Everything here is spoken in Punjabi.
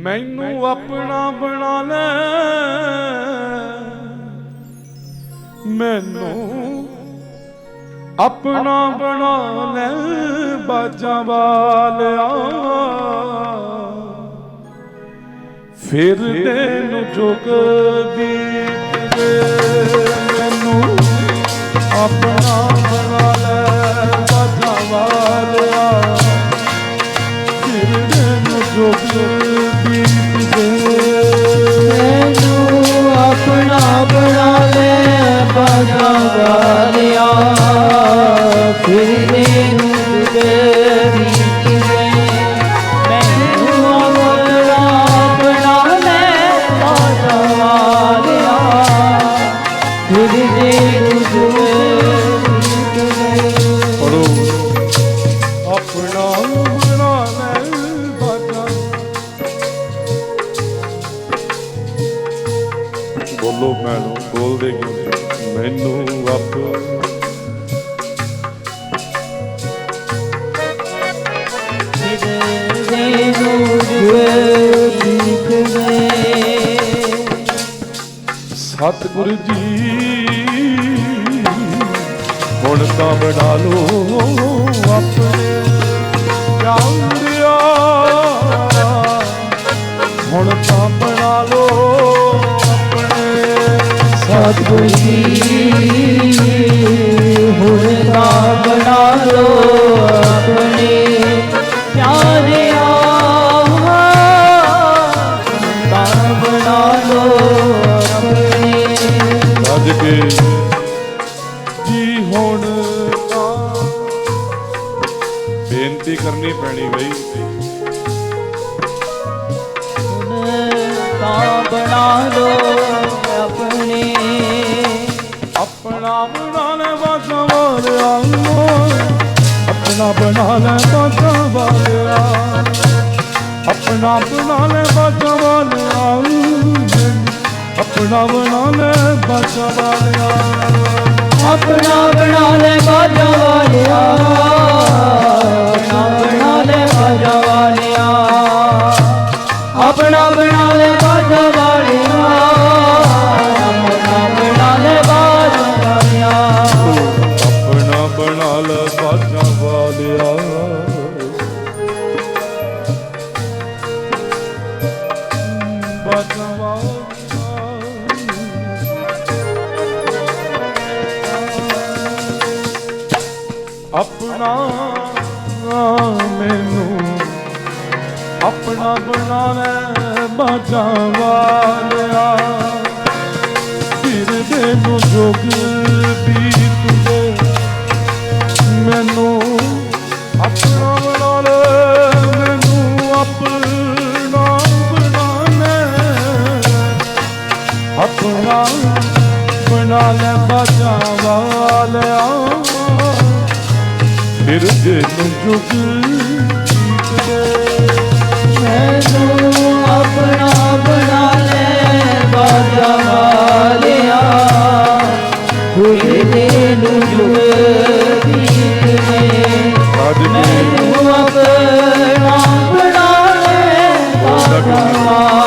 ਮੈਨੂੰ ਆਪਣਾ ਬਣਾ ਲੈ। ਮੈਨੂੰ ਆਪਣਾ ਬਣਾ ਲੈ ਬਾਜਾਂ ਵਾਲਿਆ। ਫਿਰ ਨੂੰ ਜੁਗ ਬੀਤ ਗਏ ਬੋਲੋ ਮੈਨੂੰ ਬੋਲਦੇ ਕਿਉਂ ਨਹੀਂ? ਮੈਨੂੰ ਆਪਣਾ ਸਤਿਗੁਰ ਜੀ। ਹੁਣ ਤਾਂ ਬਣਾ ਲੋ ਆਪਣੇ ਜਾਂਦਿਆ ਜੀ ਹੁਣ ਬੇਨਤੀ ਕਰਨੀ ਪੈਣੀ ਬਈ। ਹੁਣ ਤਾਂ ਬਣਾ ਲੋ ਆਪਣੇ। ਆਪਣਾ ਬਣਾ ਲੈ ਬਾਜਾਂ ਵਾਲਿਆ ਆਪਣਾ ਬਣਾ ਲੈ ਬਾਜਾਂ ਵਾਲਿਆ ਆਪਣਾ ਬਣਾ ਲੈ ਬਾਜਾਂ ਵਾਲਿਆ ਆਪਣਾ ਬਣਾ ਲੈ ਬਾਜਾਂ ਵਾਲਿਆ ਆਪਣਾ ਬਣਾ ਲੈ ਬਾਜਾ ਵਾਲਿਆ। ਆਪਣਾ ਮੈਨੂੰ ਆਪਣਾ ਬਣਾ ਲੈ ਬਾਜਾਂ ਵਾਲਿਆ। ਫਿਰ ਦੇ ਨੂੰ ਜੋਗ ਬੀਤ ਫਿਰ ਦੇ ਨੂੰ ਜੋਗ ਮੈਨੂੰ ਆਪਣਾ ਬਣਾ ਲੈ ਬਾਜਾ ਵਾਲਿਆ। ਨੂੰ ਜੁਗ ਮੈਨੂੰ ਆਪਣਾ ਬਣਾ ਲੈ ਬਾਜਾ ਵਾਲਿਆ।